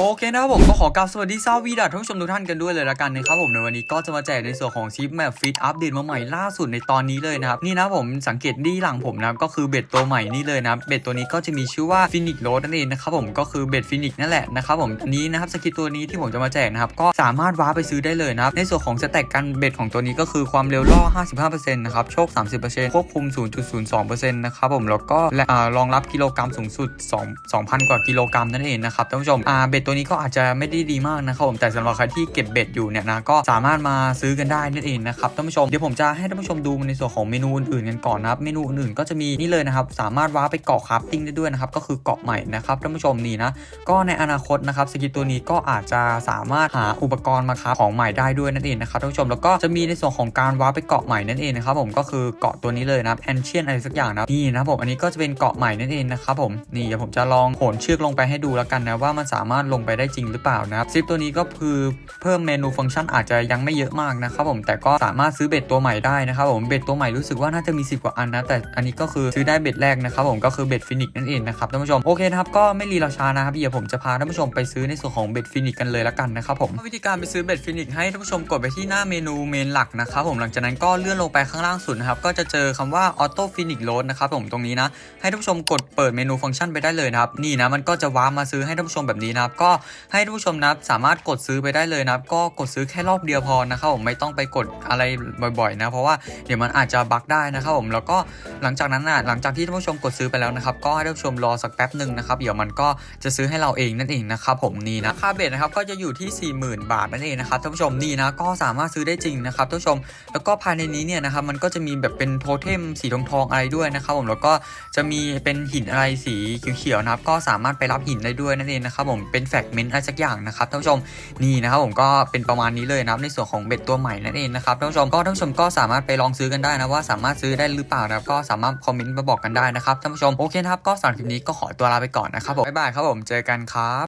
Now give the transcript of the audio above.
โอเคนะครับผมก็ขอกราบสวัสดีซาวีดัท่านผู้ชมทุกท่านกันด้วยเลยละกันนะครับผมในวันนี้ก็จะมาแจกในส่วนของชิปแมปฟิตอัปเดตมาใหม่ล่าสุดในตอนนี้เลยนะครับนี่นะผมสังเกตดีหลังผมนะครับก็คือเบ็ดตัวใหม่นี่เลยนะเบ็ดตัวนี้ก็จะมีชื่อว่าฟินิกโรดนั่นเองนะครับผมก็คือเบ็ดฟินิกนั่นแหละนะครับผมอันนี้นะครับสกิลตัวนี้ที่ผมจะมาแจกนะครับก็สามารถว้าไปซื้อได้เลยนะครับในส่วนของสแต็กกันเบ็ดของตัวนี้ก็คือความเร็วล่อ 55%นะครับโชค 30%ควบคุม 0.02%นะครับผมแล้วก็รองรับกิโลกรัมสูงสุด 2 2,000 กว่ากิโลกรัมนั่นเองนะครับท่านผู้ชมอ่าเบ็ดตัวนี้ก็อาจจะไม่ได้ดีมากนะครับผมแต่สำหรับใครที่เก็บเบ็ดอยู่เนี่ยนะก็สามารถมาซื้อกันได้นั่นเองนะครับท่านผู้ชมเดี๋ยวผมจะให้ท่านผู้ชมดูในส่วนของเมนูอื่นๆกันก่อนนะครับเมนูอื่นๆก็จะมีนี่เลยนะครับสามารถว้าไปเกาะคราฟติ้งได้ด้วยนะครับก็คือเกาะใหม่นะครับท่านผู้ชมนี่นะก็ในอนาคตนะครับสกิลตัวนี้ก็อาจจะสามารถหาอุปกรณ์มาคราฟของใหม่ได้ด้วยนั่นเองนะครับท่านผู้ชมแล้วก็จะมีในส่วนของการว้าไปเกาะใหม่นั่นเองนะครับผมก็คือเกาะตัวนี้เลยนะแอนเชียนอะไรสักอย่างนะนี่นะผมอันนี้ก็จะเป็นเกาะใหม่นั่นเองนะครับผมนี่เดี๋ยวผมจะลองโหนเชือกลงไปให้ดูแล้วกันนะว่ามันสามารถลงไปได้จริงหรือเปล่านะครับซิปตัวนี้ก็คือเพิ่มเมนูฟังก์ชันอาจจะยังไม่เยอะมากนะครับผมแต่ก็สามารถซื้อเบ็ดตัวใหม่ได้นะครับผมเบ็ดตัวใหม่รู้สึกว่าน่าจะมี 10 กว่าอันนะแต่อันนี้ก็คือซื้อได้เบ็ดแรกนะครับผมก็คือเบ็ดฟินิกนั่นเองนะครับท่านผู้ชมโอเคนะครับก็ไม่รีรอชานะครับเดี๋ยวผมจะพาท่านผู้ชมไปซื้อในส่วนของเบ็ดฟินิกกันเลยละกันนะครับผมวิธีการไปซื้อเบ็ดฟินิกให้ท่านผู้ชมกดไปที่หน้าเมนูเมนหลักนะครับผมหลังจากนั้นก็เลื่อนลงไปข้างล่างสุดนะครับก็จะเจอคำว่าออโต้ฟินิกโหลดนะครับผมตรงนี้นะให้ท่านผู้ชมกดเปิดเมนูฟังก์ชันไปได้เลยนะครับนี่นะมันก็จะว้ามาซื้อให้ท่านผู้ชมแบบนี้นะครับก็ให้ท่านผู้ชมนับสามารถกดซื้อไปได้เลยนับก็กดซื้อแค่รอบเดียวพอนะครับผมไม่ต้องไปกดอะไรบ่อยๆนะเพราะว่าเดี๋ยวมันอาจจะบั๊กได้นะครับผมแล้วก็หลังจากนั้นนะหลังจากที่ท่านผู้ชมกดซื้อไปแล้วนะครับก็ให้ท่านผู้ชมรอสักแป๊บหนึ่งนะครับเดี๋ยวมันก็จะซื้อให้เราเองนั่นเองนะครับผมนี่นะค่าเบ็ดนะครับก็จะอยู่ที่ 40,000 บาทนั่นเองนะครับท่านผู้ชมนี่นะก็สามารถซื้อได้จริงนะครับท่านผู้ชม แล้วก็ภายในนี้เนี่ยนะครับมันก็จะมีแบบเป็นโทเทมสีทองทองอะไรด้วยนะครับผมแล้วก็จะมีเป็นหินอะไรสีเขียวๆนะครับก็สามารถไปรับหินได้ด้วยนั่นเองนะครับผมเป็นแฟกเมนต์อะไรสักอย่างนะครับท่านผู้ชมนี่นะครับผมก็เป็นประมาณนี้เลยนะครับในส่วนของเบ็ดตัวใหม่นั่นเองนะครับท่านผู้ชมก็ท่านผู้ชมก็สามารถไปลองซื้อกันได้นะว่าสามารถซื้อได้หรือเปล่านะครับก็สามารถคอมเมนต์มาบอกกันได้นะครับท่านผู้ชมโอเคนะครับก็สำหรับคลิปนี้ก็ขอตัวลาไปก่อนนะครับผมบ๊ายบายครับผมเจอกันครับ